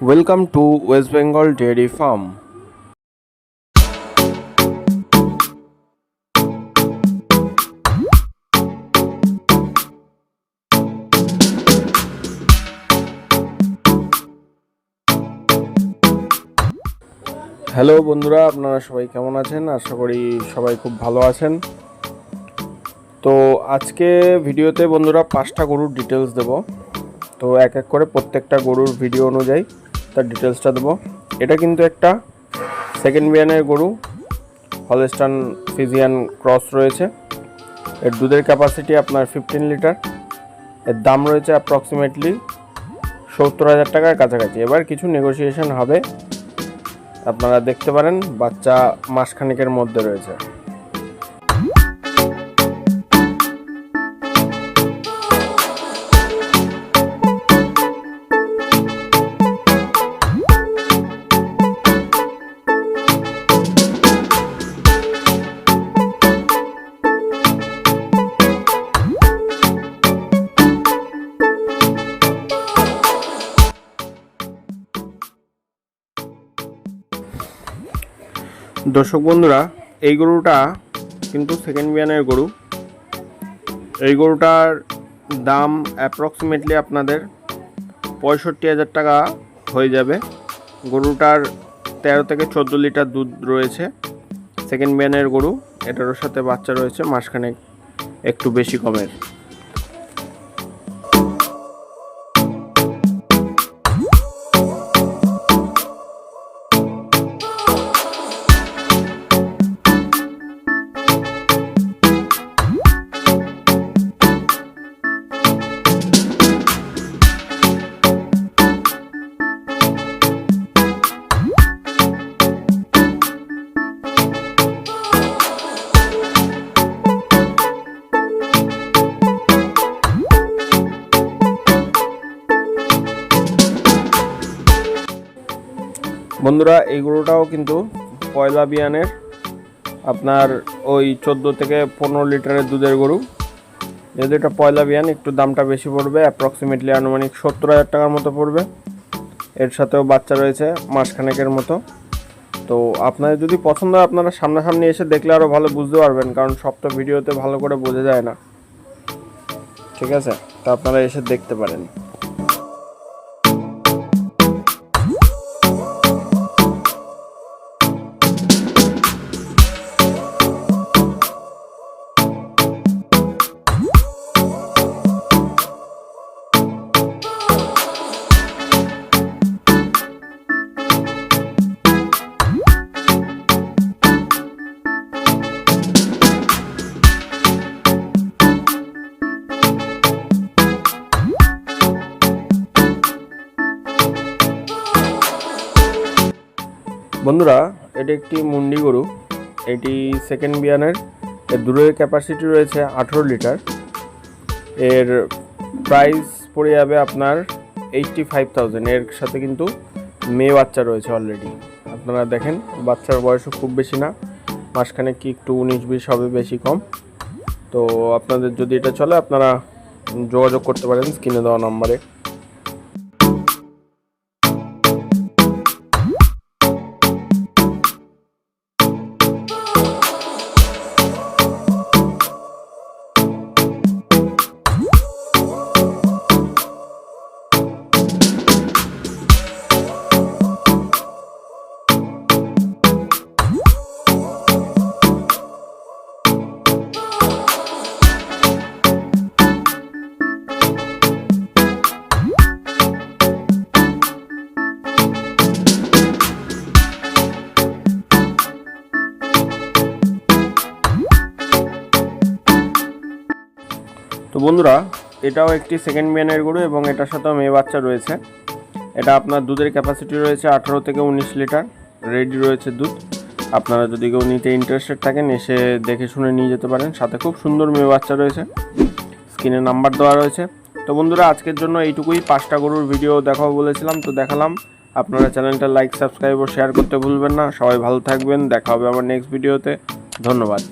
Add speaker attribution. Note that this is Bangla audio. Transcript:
Speaker 1: Welcome to West Bengal Dairy Farm. Hello বন্ধুরা, আপনারা সবাই কেমন আছেন? আশা করি সবাই খুব ভালো আছেন। তো আজকে ভিডিওতে বন্ধুরা পাঁচটা গরুর ডিটেলস দেব। তো এক এক করে প্রত্যেকটা গরুর ভিডিও অনুযায়ী। তার ডিটেলসটা দেবো। এটা কিন্তু একটা সেকেন্ড বিয়ানের গরু হলস্টান ফিজিয়ান ক্রস রয়েছে। এর দুধের ক্যাপাসিটি আপনার ফিফটিন লিটার এর দাম রয়েছে অ্যাপ্রক্সিমেটলি সত্তর হাজার টাকার কাছাকাছি। এবার কিছু নেগোসিয়েশন হবে। আপনারা দেখতে পারেন, বাচ্চা মাসখানেকের মধ্যে রয়েছে। দর্শক বন্ধুরা, এই গরুটা কিন্তু সেকেন্ড বিয়ানের গরু। এই গরুটার দাম অ্যাপ্রক্সিমেটলি আপনাদের পঁয়ষট্টি হাজার টাকা হয়ে যাবে। গরুটার তেরো থেকে চোদ্দ লিটার দুধ রয়েছে। সেকেন্ড বিয়ানের গরু, এটারও সাথে বাচ্চা রয়েছে, মাসখানেক একটু বেশি কমের। বন্ধুরা, এই গরুটাও কিন্তু পয়লা বিয়ানের আপনার ওই চোদ্দ থেকে পনেরো লিটারের দুধের গরু। যেহেতু এটা পয়লা বিয়ান, একটু দামটা বেশি পড়বে অ্যাপ্রক্সিমেটলি আনুমানিক সত্তর হাজার টাকার মতো পড়বে। এর সাথেও বাচ্চা রয়েছে, মাসখানেকের মতো। তো আপনাদের যদি পছন্দ হয়, আপনারা সামনাসামনি এসে দেখলে আরও ভালো বুঝতে পারবেন, কারণ সব তো ভিডিওতে ভালো করে বোঝা যায় না। ঠিক আছে? তো আপনারা এসে দেখতে পারেন। বন্ধুরা, এটি একটি মুন্ডি গরু। এটি সেকেন্ড বিয়ানের। এর দূরের ক্যাপাসিটি রয়েছে আঠেরো লিটার। এর প্রাইস পড়ে যাবে আপনার এইটটি ফাইভ থাউজেন্ড এর সাথে কিন্তু মেয়ে বাচ্চা রয়েছে অলরেডি আপনারা দেখেন, বাচ্চার বয়সও খুব বেশি না। মাসখানে কি একটু উনিশ বিশ হবে বেশি কম। তো আপনাদের যদি এটা চলে, আপনারা যোগাযোগ করতে পারেন স্ক্রিনে দেওয়া নাম্বারে। তো বন্ধুরা, এটাও একটি সেকেন্ড বিয়ানের গরু এবং এটার সাথেও মেয়ে বাচ্চা রয়েছে। এটা আপনার দুধের ক্যাপাসিটি রয়েছে আঠারো থেকে উনিশ লিটার রেডি রয়েছে দুধ। আপনারা যদি কেউ নিতে ইন্টারেস্টেড থাকেন, এসে দেখে শুনে নিয়ে যেতে পারেন। সাথে খুব সুন্দর মেয়ে বাচ্চা রয়েছে। স্ক্রিনে নাম্বার দেওয়া রয়েছে। তো বন্ধুরা, আজকের জন্য এইটুকুই। পাঁচটা গরুর ভিডিও দেখাবো বলেছিলাম, তো দেখালাম। আপনারা চ্যানেলটা লাইক সাবস্ক্রাইব ও শেয়ার করতে ভুলবেন না। সবাই ভালো থাকবেন। দেখা হবে আমার নেক্সট ভিডিওতে ধন্যবাদ।